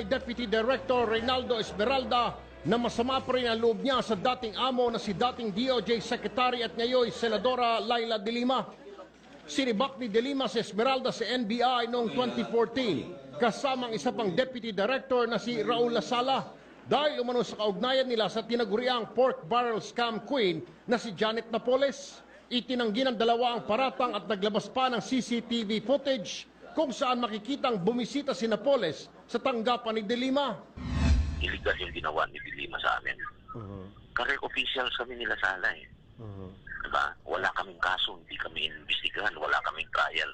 NBI Deputy Director Reynaldo Esmeralda na masama pa rin ang loob niya sa dating amo na si dating DOJ Secretary at ngayon Senadora Laila De Lima. Sinibak ni De Lima sa Esmeralda sa NBI noong 2014 kasamang isa pang Deputy Director na si Raul Lasala dahil umano sa kaugnayan nila sa tinaguriang pork barrel scam queen na si Janet Napoles. Itinanggi ng dalawa ang paratang at naglabas pa ng CCTV footage kung saan makikitang bumisita si Napoles sa tanggapan ni De Lima. illegal yung ginawa ni Dilima sa amin. Career officials kami nila sala eh. Diba? Wala kaming kaso, hindi kami investigahan, wala kaming trial.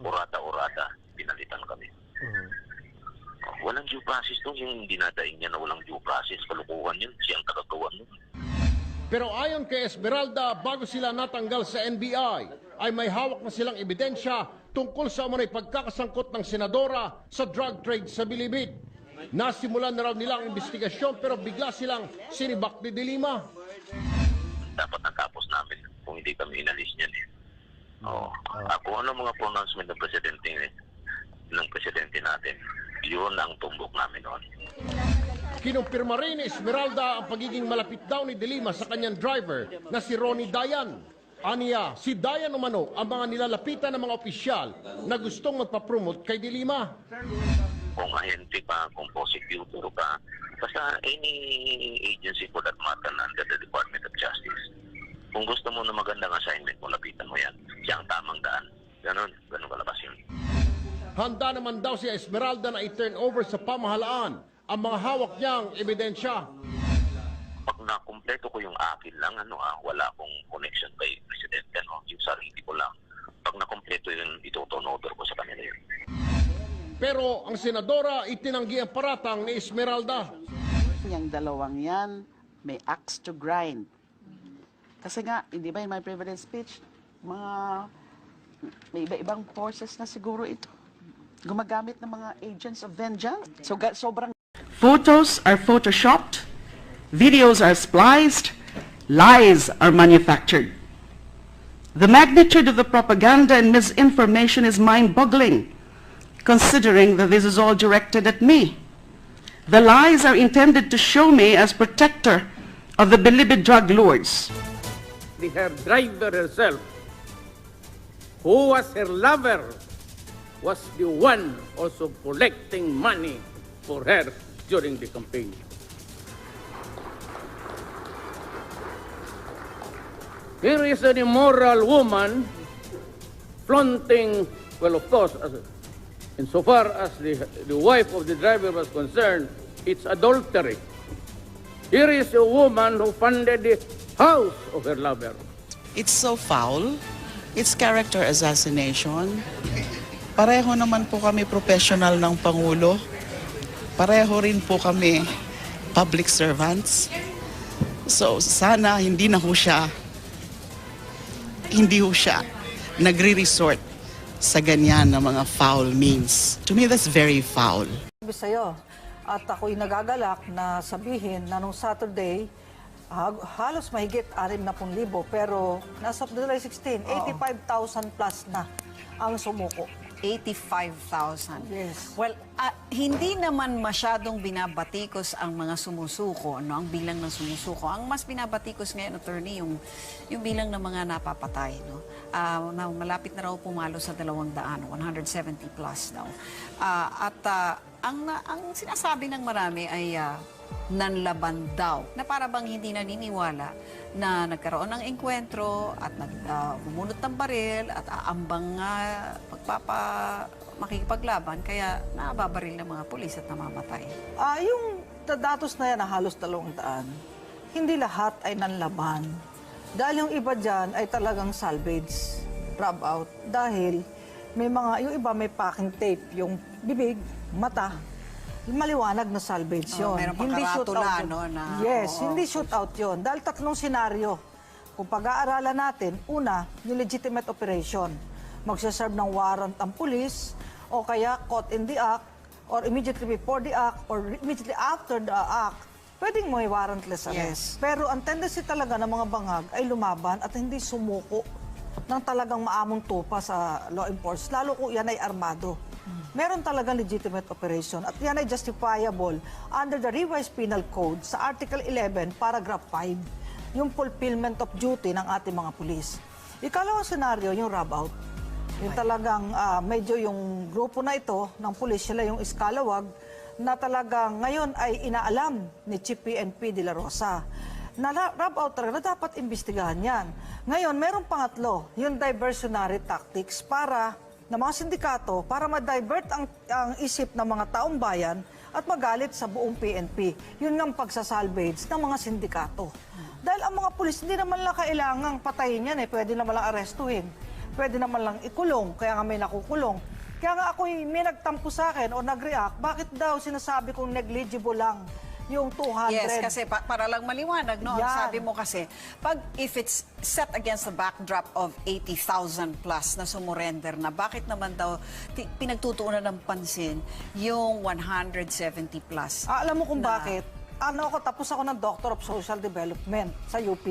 Urada-urada, pinalitan kami. Oh, Walang due process doon, yung dinadaing niya na walang due process, kalukuhan yun, siyang tagagawa nun. Pero ayon kay Esmeralda, bago sila natanggal sa NBI, ay may hawak na silang ebidensya tungkol sa umunay pagkakasangkot ng senadora sa drug trade sa Bilibid. Nasimulan na raw nila ang investigasyon pero bigla silang sinibak ni De Lima. Dapat natapos namin kung hindi kami inalis niyan eh. Oo. Ah, kung ano mga pronouncement ng presidente eh, ng presidente natin, yun ang tumbok namin noon. Kinumpirma rin ni Esmeralda ang pagiging malapit daw ni De Lima sa kanyang driver na si Ronnie Dayan. Aniya, si Dayan umano ang mga nilalapitan ng mga opisyal na gustong magpapromote kay De Lima. kung ahente ka, kung prosecutor ka, basta any agency for that matter under the Department of Justice. Kung gusto mo na magandang assignment mo, lapitan mo yan. Siya ang tamang daan. Ganon, ganon kalabas yun. Handa naman daw si Esmeralda na i-turn over sa pamahalaan ang mga hawak niyang ebidensya. Pag nakumpleto ko yung akin lang, ano ah, wala akong connection kay sarili ko lang. Pag nakumpleto yun, ituturn over ko sa kanila yun. Pero ang senadora itinanggi ang paratang ni Esmeralda. Yung dalawang yan, may axe to grind. Kasi nga, hindi ba in my privilege speech, mga may iba-ibang forces na siguro ito. Gumagamit ng mga agents of vengeance. So, ga- sobrang Photos are photoshopped, videos are spliced, lies are manufactured. The magnitude of the propaganda and misinformation is mind-boggling, considering that this is all directed at me. The lies are intended to show me as protector of the beloved drug lords. the her driver herself, who was her lover, was the one also collecting money for her during the campaign. Here is an immoral woman flaunting, well, of course, as, insofar as the, the wife of the driver was concerned, it's adultery. Here is a woman who funded the house of her lover. It's so foul. It's character assassination. Pareho naman po kami professional ng Pangulo. Pareho rin po kami public servants. So sana hindi na ho siya, hindi ho siya nagre-resort sa ganyan na mga foul means. To me, that's very foul. Sabi sa'yo, at ako'y nagagalak na sabihin na nung Saturday, ha- halos mahigit 60,000 pero nasa July 16, 85,000 plus na ang sumuko. 85,000. Yes. Well, ah, hindi naman masyadong binabatikos ang mga sumusuko, no? ang bilang ng sumusuko. Ang mas binabatikos ngayon, attorney, yung, yung bilang ng mga napapatay. No? Ah, na malapit na raw pumalo sa 200, 170 plus daw. Ah, at ah, ang, ang sinasabi ng marami ay ah, nanlaban daw. Na para bang hindi naniniwala na nagkaroon ng engkwentro at nag, bumunot ng baril at aambang nga pagpapa makikipaglaban kaya nababaril ng mga pulis at namamatay. Ah, yung da- datos na yan na halos dalawang daan, hindi lahat ay nanlaban. Dahil yung iba dyan ay talagang salvage, rub out. Dahil may mga, yung iba may packing tape, yung bibig, mata, maliwanag na salvage Oh, yun. meron pang karatula, yun. no, na- yes, oo. hindi shootout yun. Dahil tatlong senaryo. Kung pag-aaralan natin, una, yung legitimate operation. Magsaserve ng warrant ang pulis, o kaya caught in the act, or immediately before the act, or immediately after the act, pwedeng may warrantless arrest. Pero ang tendency talaga ng mga bangag ay lumaban at hindi sumuko ng talagang maamong tupa sa law enforcement. Lalo kung yan ay armado. Meron talagang legitimate operation at yan ay justifiable under the revised penal code sa Article 11, Paragraph 5, yung fulfillment of duty ng ating mga pulis. Ikalawang senaryo, yung rob out. Yung talagang ah, medyo yung grupo na ito ng pulis, sila yung iskalawag, na talagang ngayon ay inaalam ni Chief PNP de la Rosa na rob out talaga na dapat imbestigahan yan. Ngayon, merong pangatlo, yung diversionary tactics para ng mga sindikato para ma-divert ang, ang isip ng mga taong bayan at magalit sa buong PNP. Yun ang pagsasalvage ng mga sindikato. Dahil ang mga pulis, hindi naman lang kailangang patayin yan eh. Pwede naman lang arestuhin. Pwede naman lang ikulong. Kaya nga may nakukulong. Kaya nga ako may nagtampo sa akin o nag-react, bakit daw sinasabi kong negligible lang yung 200? Yes, kasi pa- para lang maliwanag, no? Ang Yan. sabi mo kasi, pag if it's set against the backdrop of 80,000 plus na sumurrender na, bakit naman daw pinagtutuunan ng pansin yung 170 plus? Ah, alam mo kung na- bakit? Ano ako, tapos ako ng Doctor of Social Development sa UP.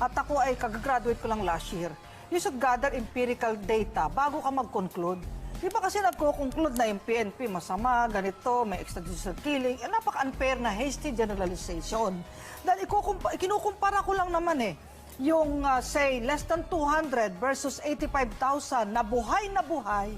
At ako ay kagagraduate ko lang last year. You should gather empirical data bago ka mag-conclude. Di ba kasi nagko-conclude na yung PNP masama, ganito, may extrajudicial killing. Eh, napaka-unfair na hasty generalization. Dahil kinukumpara ko lang naman eh. Yung, ah, say, less than 200 versus 85,000 na buhay na buhay,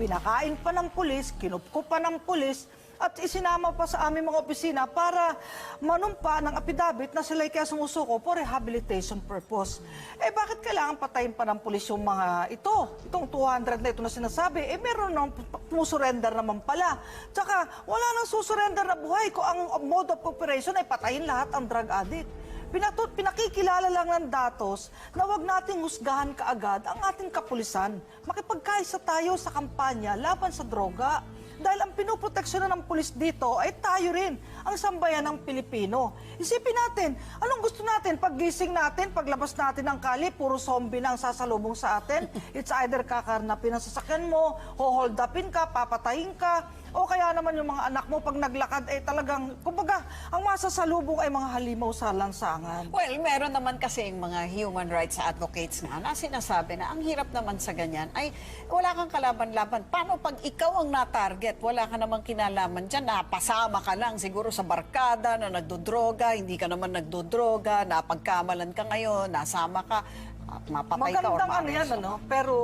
pinakain pa ng pulis, kinupko pa ng pulis, at isinama pa sa aming mga opisina para manumpa ng apidabit na sila'y kaya sumusuko for rehabilitation purpose. Eh bakit kailangan patayin pa ng pulis yung mga ito? Itong 200 na ito na sinasabi, eh meron nang sumusurrender naman pala. Tsaka wala nang susurrender na buhay ko ang mode of operation ay patayin lahat ang drug addict. Pinatut, pinakikilala lang ng datos na wag nating husgahan kaagad ang ating kapulisan. Makipagkaisa tayo sa kampanya laban sa droga. Dahil ang pinoproteksyonan ng pulis dito ay tayo rin, ang sambayan ng Pilipino. Isipin natin, anong gusto natin? Paggising natin, paglabas natin ng kali, puro zombie na ang sasalubong sa atin. It's either kakarnapin ang sasakyan mo, hold upin ka, papatayin ka, o kaya naman yung mga anak mo pag naglakad ay talagang, kumbaga, ang masasalubong ay mga halimaw sa lansangan. Well, meron naman kasi yung mga human rights advocates nga na sinasabi na ang hirap naman sa ganyan ay wala kang kalaban-laban. Paano pag ikaw ang na-target, wala ka namang kinalaman dyan, napasama ka lang siguro sa barkada na nagdodroga, hindi ka naman nagdodroga, napagkamalan ka ngayon, nasama ka, at mapatay ka or Magandang ano yan, ano? Pero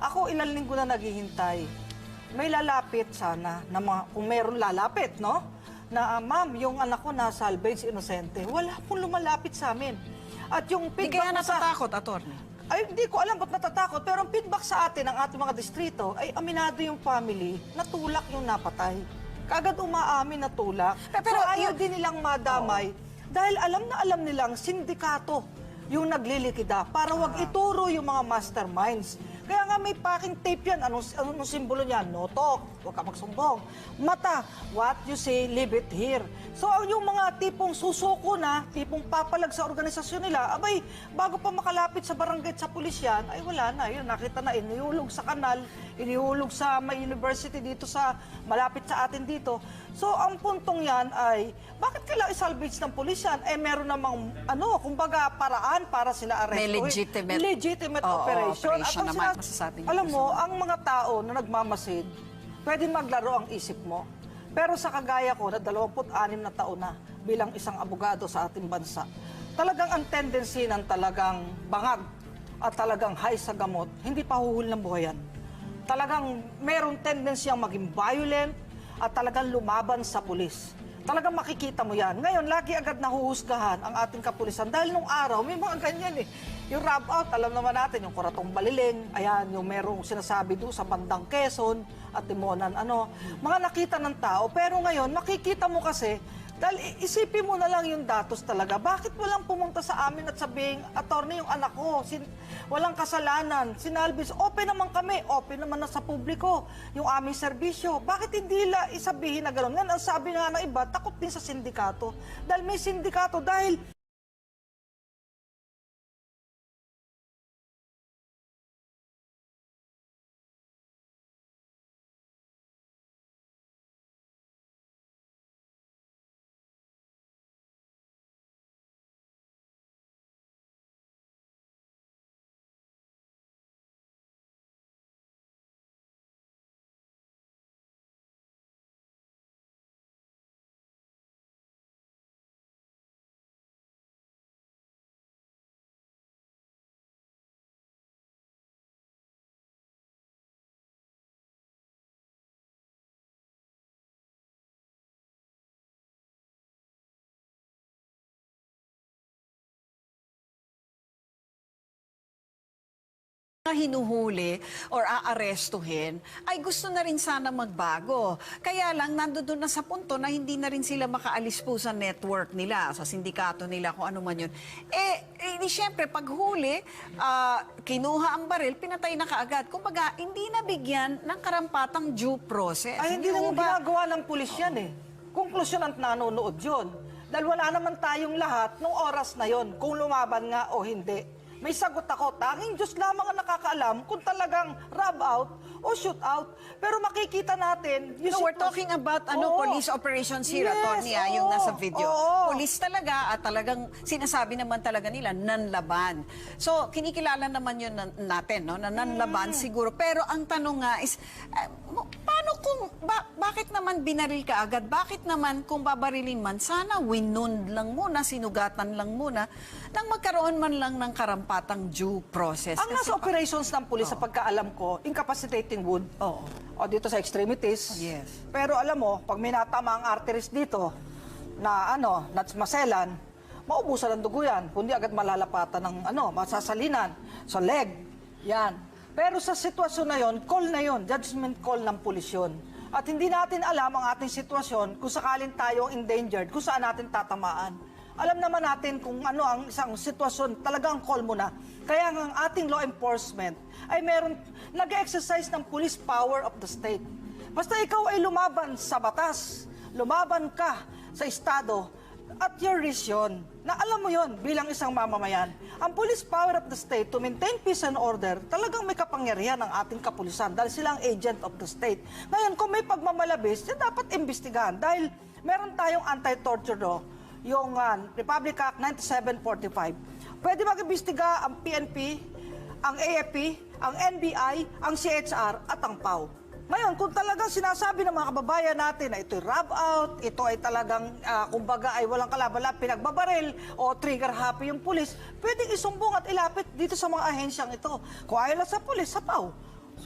ako ilang linggo na naghihintay. May lalapit sana na mga, kung meron lalapit, no? Na, ah, ma'am, yung anak ko na salvage inosente. Wala pong lumalapit sa amin. At yung Hindi feedback kaya sa... natatakot, attorney. Ay, hindi ko alam ba't natatakot. Pero ang feedback sa atin ng ating mga distrito ay aminado yung family na tulak yung napatay. Kagad umaamin na tulak. Pero- Pero, pero ayaw yun- din nilang madamay dahil alam na alam nilang sindikato yung naglilikida para wag Ah. ituro yung mga masterminds. Nga may packing tape yan. Anong, anong simbolo niyan? No talk. Huwag ka magsumbong. Mata. What you say, leave it here. So yung mga tipong susuko na, tipong papalag sa organisasyon nila, abay, bago pa makalapit sa barangay sa pulis yan, ay wala na. Yun, nakita na, inihulog sa kanal, inihulog sa may university dito sa, malapit sa atin dito. So ang puntong yan ay, bakit kailangan i-salvage ng pulis yan? Eh meron namang, ano, kumbaga paraan para sila arrestuhin. May legitimate- legitimate Oo, operation. operation At naman, niyo Alam mo, ang mga tao na nagmamasid, pwede maglaro ang isip mo. Pero sa kagaya ko na 26 na taon na bilang isang abogado sa ating bansa, talagang ang tendency ng talagang bangag at talagang high sa gamot, hindi pa huhul ng buhay yan. Talagang merong tendency ang maging violent at talagang lumaban sa pulis. Talagang makikita mo yan. Ngayon, lagi agad nahuhusgahan ang ating kapulisan dahil nung araw, may mga ganyan eh. Yung rub out, alam naman natin, yung kuratong baliling, ayan, yung merong sinasabi doon sa bandang Quezon at Timonan, ano, mga nakita ng tao. Pero ngayon, makikita mo kasi, dahil isipin mo na lang yung datos talaga. Bakit walang pumunta sa amin at sabing, attorney, yung anak ko, sin- walang kasalanan, sinalbis, open naman kami, open naman na sa publiko, yung aming serbisyo. Bakit hindi la isabihin na gano'n? Yan, ang sabi nga ng iba, takot din sa sindikato. Dahil may sindikato, dahil mga hinuhuli or aarestuhin ay gusto na rin sana magbago. Kaya lang, nandoon na sa punto na hindi na rin sila makaalis po sa network nila, sa sindikato nila, kung ano man yun. Eh, eh di syempre, pag huli, ah, kinuha ang baril, pinatay na kaagad. Kumbaga, hindi nabigyan ng karampatang due process. Ay, hindi mo naman ba- ginagawa ng pulis yan eh. Konklusyon ang nanonood yun. Dahil wala naman tayong lahat nung oras na yon kung lumaban nga o hindi. May sagot ako, tanging Diyos lamang ang nakakaalam kung talagang rub out o shoot out. Pero makikita natin... yung No, we're talking about ano Oo. police operations here, Yes, Atty. ah, yung oo, nasa video. oo. Police talaga at talagang sinasabi naman talaga nila nanlaban. So, kinikilala naman yun na- natin, no, na nanlaban Mm. siguro. Pero ang tanong nga is, eh, mo- paano kung, ba- bakit naman binaril ka agad? Bakit naman kung babarilin man, sana winund lang muna, sinugatan lang muna, nang magkaroon man lang ng karampatang due process. Ang Kasi nasa operations ng pulis sa pagkaalam ko, incapacitating wound. Oo. O dito sa extremities. Yes. Pero alam mo, pag may natama ang arteries dito, na ano, natsmaselan, maubusan ng dugo yan. Kundi agad malalapatan ng ano, masasalinan sa leg. Yan. Pero sa sitwasyon na yon, call na yon, judgment call ng pulis yun. At hindi natin alam ang ating sitwasyon kung sakaling tayo endangered, kung saan natin tatamaan. Alam naman natin kung ano ang isang sitwasyon, talagang call mo na. Kaya ang ating law enforcement ay meron, nag-exercise ng police power of the state. Basta ikaw ay lumaban sa batas, lumaban ka sa Estado, at your risk na alam mo yon bilang isang mamamayan. Ang police power of the state to maintain peace and order, talagang may kapangyarihan ng ating kapulisan dahil sila ang agent of the state. Ngayon, kung may pagmamalabis, yan dapat imbestigahan dahil meron tayong anti-torture law, yung uh, Republic Act 9745. Pwede mag-imbestiga ang PNP, ang AFP, ang NBI, ang CHR at ang PAW. Ngayon, kung talagang sinasabi ng mga kababayan natin na ito'y rub out, ito ay talagang, ah, kumbaga ay walang kalaban pinagbabaril o trigger happy yung pulis, pwedeng isumbong at ilapit dito sa mga ahensyang ito. Kung ayaw lang sa pulis, sa PAW.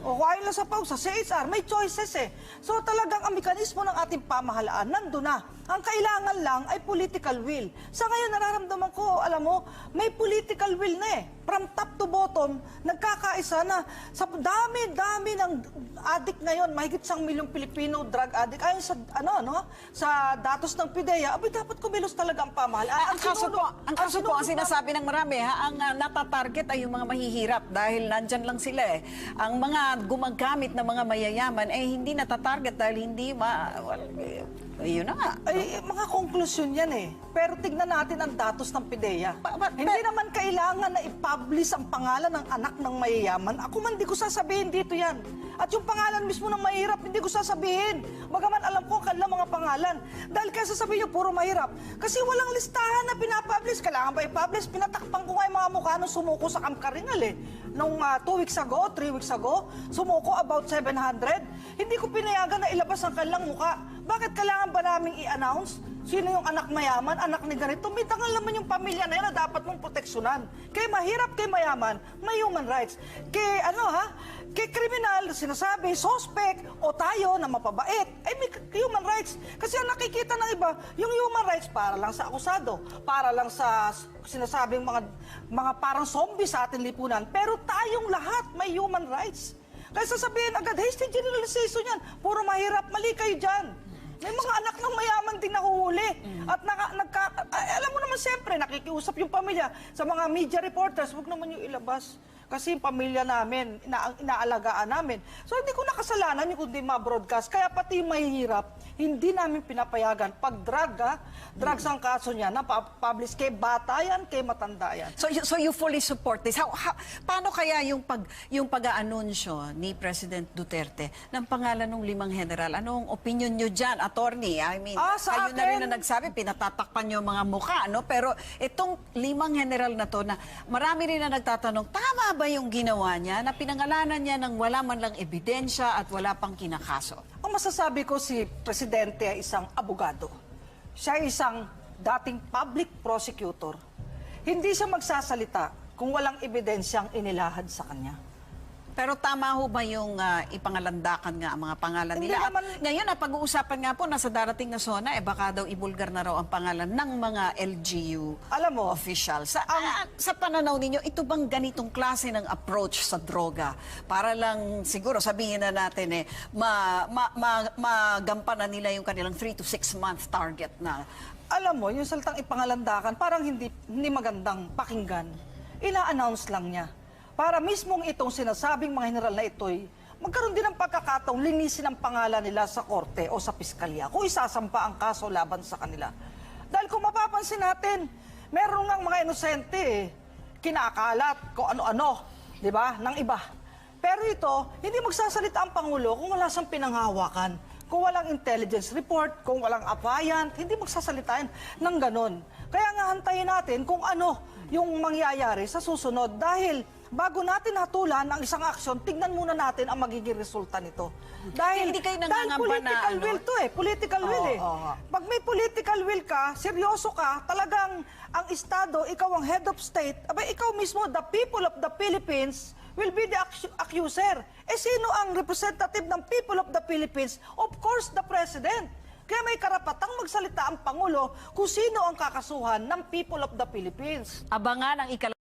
O kung ayaw lang sa PAW, sa CHR, may choices eh. So talagang ang mekanismo ng ating pamahalaan, nandun na. Ang kailangan lang ay political will. Sa ngayon, nararamdaman ko, alam mo, may political will na eh. From top to bottom, nagkakaisa na sa dami-dami ng addict ngayon, mahigit sang milyong Pilipino drug addict. Ayon sa, ano, no, sa datos ng PIDEA, abay dapat kumilos talaga ang pamahalaan. ang kaso po, ang kaso po, ang sinasabi ng marami, ha, ang uh, natatarget ay yung mga mahihirap dahil nandyan lang sila eh. Ang mga gumagamit na mga mayayaman ay hindi natatarget dahil hindi ma... Well, eh, yun na nga. Ay, mga konklusyon yan eh. Pero tignan natin ang datos ng PIDEA. Ba- ba- hindi ba- naman kailangan na i-publish ang pangalan ng anak ng mayayaman. Ako man, di ko sasabihin dito yan. At yung pangalan mismo ng mahirap, hindi ko sasabihin. Bagaman alam ko ang kanilang mga pangalan. Dahil kaya sasabihin nyo, puro mahirap. Kasi walang listahan na pinapublish. Kailangan ba i-publish? Pinatakpan ko nga yung mga mukha nung sumuko sa Camp Karingal eh. Nung ah, two weeks ago, three weeks ago, sumuko about 700. Hindi ko pinayagan na ilabas ang kanilang mukha. Bakit kailangan ba naming i-announce? Sino yung anak mayaman, anak ni ganito? May tangal naman yung pamilya na yan na dapat mong proteksyonan. Kay mahirap, kay mayaman, may human rights. Kay ano ha, kay kriminal, sinasabi, suspect, o tayo na mapabait, ay may human rights. Kasi ang nakikita ng iba, yung human rights para lang sa akusado, para lang sa sinasabing mga, mga parang zombie sa ating lipunan. Pero tayong lahat may human rights. Kaya sasabihin agad, hasty generalization yan. Puro mahirap, mali kayo dyan. May mga anak ng mayaman din nahuhuli. At naka, nagka, ay, alam mo naman siyempre, nakikiusap yung pamilya sa mga media reporters, huwag naman yung ilabas. Kasi yung pamilya namin, ina, inaalagaan namin. So hindi ko nakasalanan yung kundi ma-broadcast. Kaya pati yung mahihirap, hindi namin pinapayagan. Pag drug, ha, drugs ang kaso niya, na publish kay bata yan, kay matanda yan. So, you- so you fully support this. How, how, paano kaya yung pag yung pag-aanunsyo ni President Duterte ng pangalan ng limang general? Anong opinion nyo dyan, attorney? I mean, Ah, sa kayo na rin akin- na nagsabi, pinatatakpan nyo mga mukha, no? Pero itong limang general na to na marami rin na nagtatanong, tama ba yung ginawa niya na pinangalanan niya ng wala man lang ebidensya at wala pang kinakaso? Ang masasabi ko si Presidente ay isang abogado. Siya ay isang dating public prosecutor. Hindi siya magsasalita kung walang ebidensyang inilahad sa kanya. Pero tama ho ba yung ah, ipangalandakan nga ang mga pangalan Hindi nila? At naman- Ngayon, na pag-uusapan nga po, nasa darating na zona, eh baka daw ibulgar na raw ang pangalan ng mga LGU Alam mo, officials. Sa, ah, sa pananaw ninyo, ito bang ganitong klase ng approach sa droga? Para lang, siguro, sabihin na natin eh, ma, ma, ma, magampanan nila yung kanilang 3 to 6 month target na alam mo, yung salitang ipangalandakan, parang hindi, hindi magandang pakinggan. Ina-announce lang niya. Para mismong itong sinasabing mga general na ito'y magkaroon din ng pagkakataong linisin ang pangalan nila sa korte o sa piskalya kung isasampa ang kaso laban sa kanila. Dahil kung mapapansin natin, meron ngang mga inosente eh, kinakalat kung ano-ano, di ba, ng iba. Pero ito, hindi magsasalita ang Pangulo kung wala siyang pinanghahawakan. Kung walang intelligence report, kung walang appliant, hindi magsasalita yan ng ganon. Kaya nga hantayin natin kung ano yung mangyayari sa susunod. Dahil bago natin hatulan ang isang aksyon, tignan muna natin ang magiging resulta nito. Dahil, Hindi kayo dahil nangangamba na political ano? will to eh. Political will Oo, eh. oo. Pag may political will ka, seryoso ka, talagang ang Estado, ikaw ang head of state, abay ikaw mismo, the people of the Philippines, will be the accu- accuser. Eh sino ang representative ng people of the Philippines? Of course, the President. Kaya may karapatang magsalita ang Pangulo kung sino ang kakasuhan ng people of the Philippines. abangan ang ikala